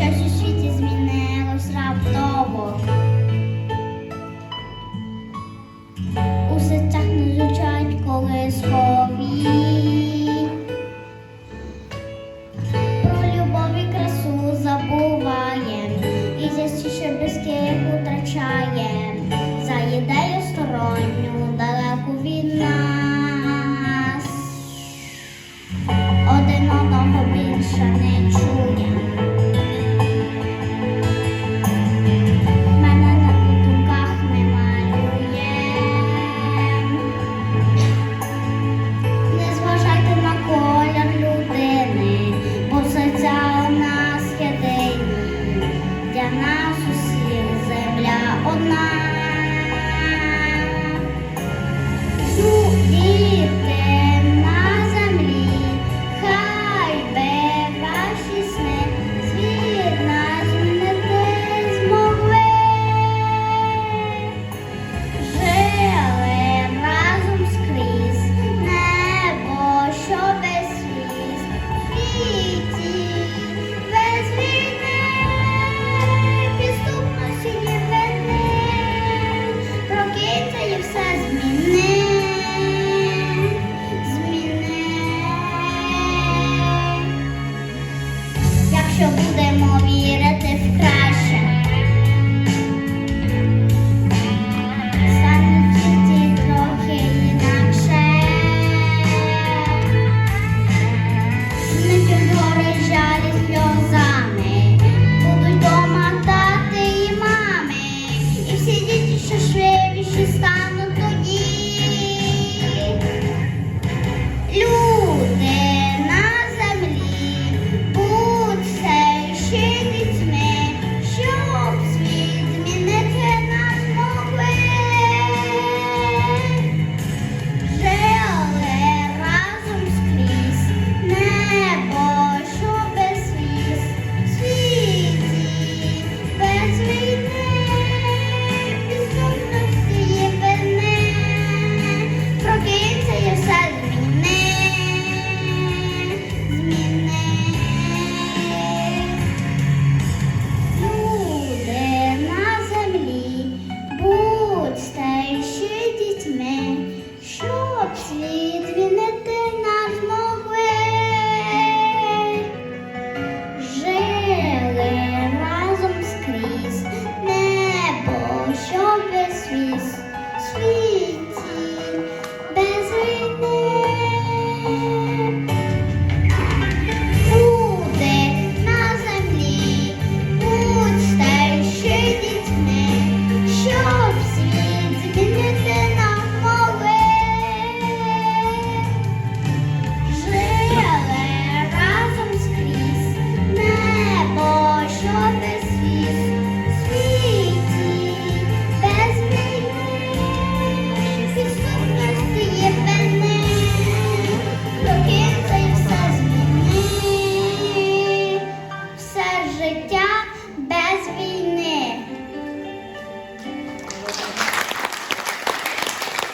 щось у світі змінилось раптово. У серцях не звучать колискові. Про любов і красу забуваєм, і за що близьких утрачаєм, за ідею сторонню далеку від нас. Один одного більше не чуєм. зміни. Якщо будемо Christmas. Tchau, beijo.